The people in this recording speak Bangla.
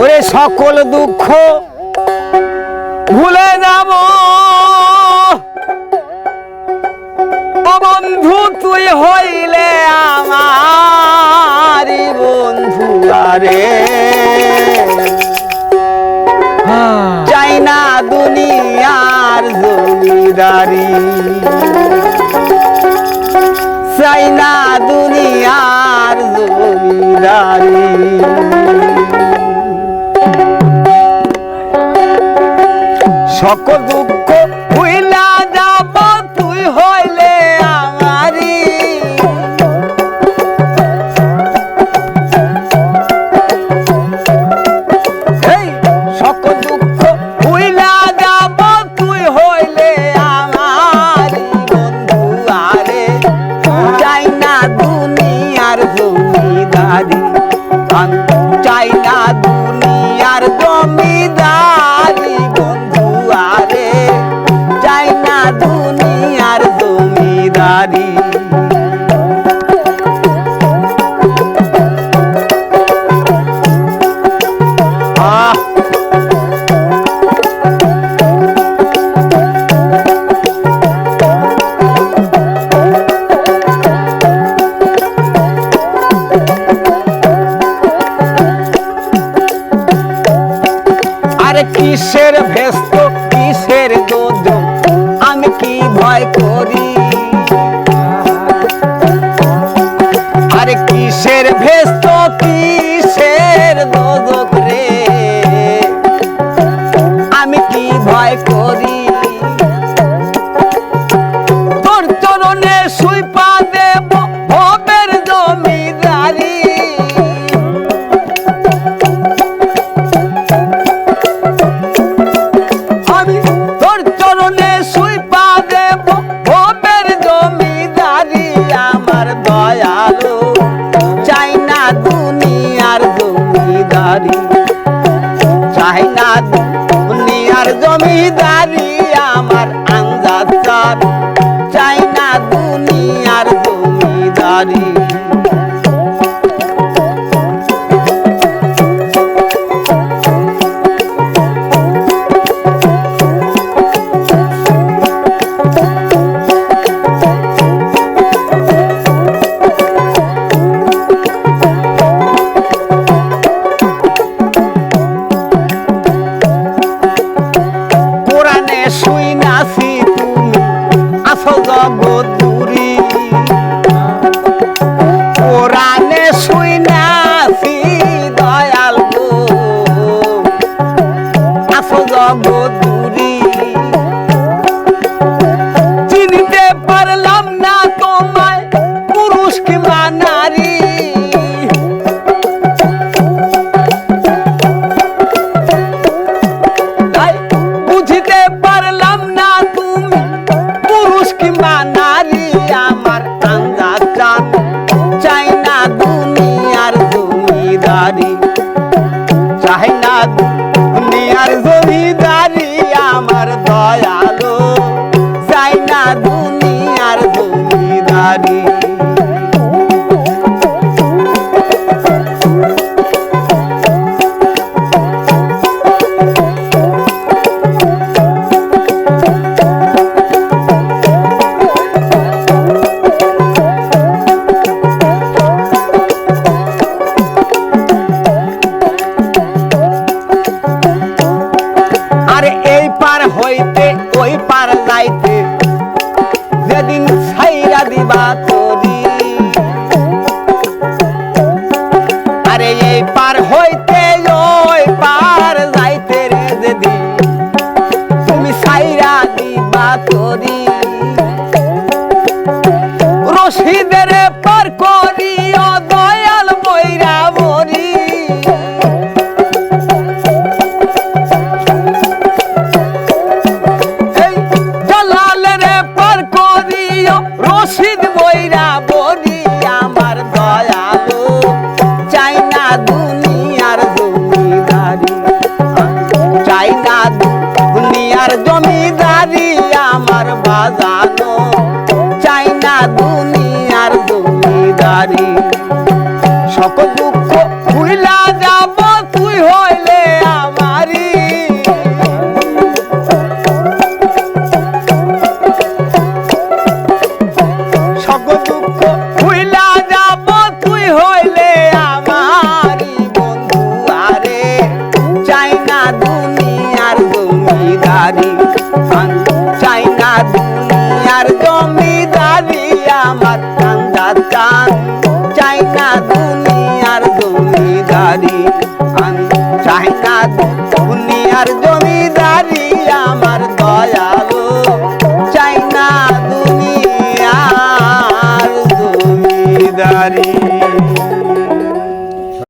ওরে সকল দুঃখ ভুলে যাব। বন্ধু, তুই হইলে আমার বন্ধু, আরে। চাই না দুনিয়ার জমিদারি। চাই না দুনিয়ার জমিদারি। chocolate. ভয় করি। আর কিসের ভেস্ত কিসের দোদক রে? আমি কি ভয় করি? দাড়ি আমার আঞ্জাদ চাই না দুনিয়ার জমিদারি। জগৎ দূরী সেদিন ছাইরা দিবা আরে এই পার হইতে ওই পার যাইতে রে যেদিন তুমি ছাইরা দিবা তরি। casada জমিদারি আমার কান্দা চান চাই না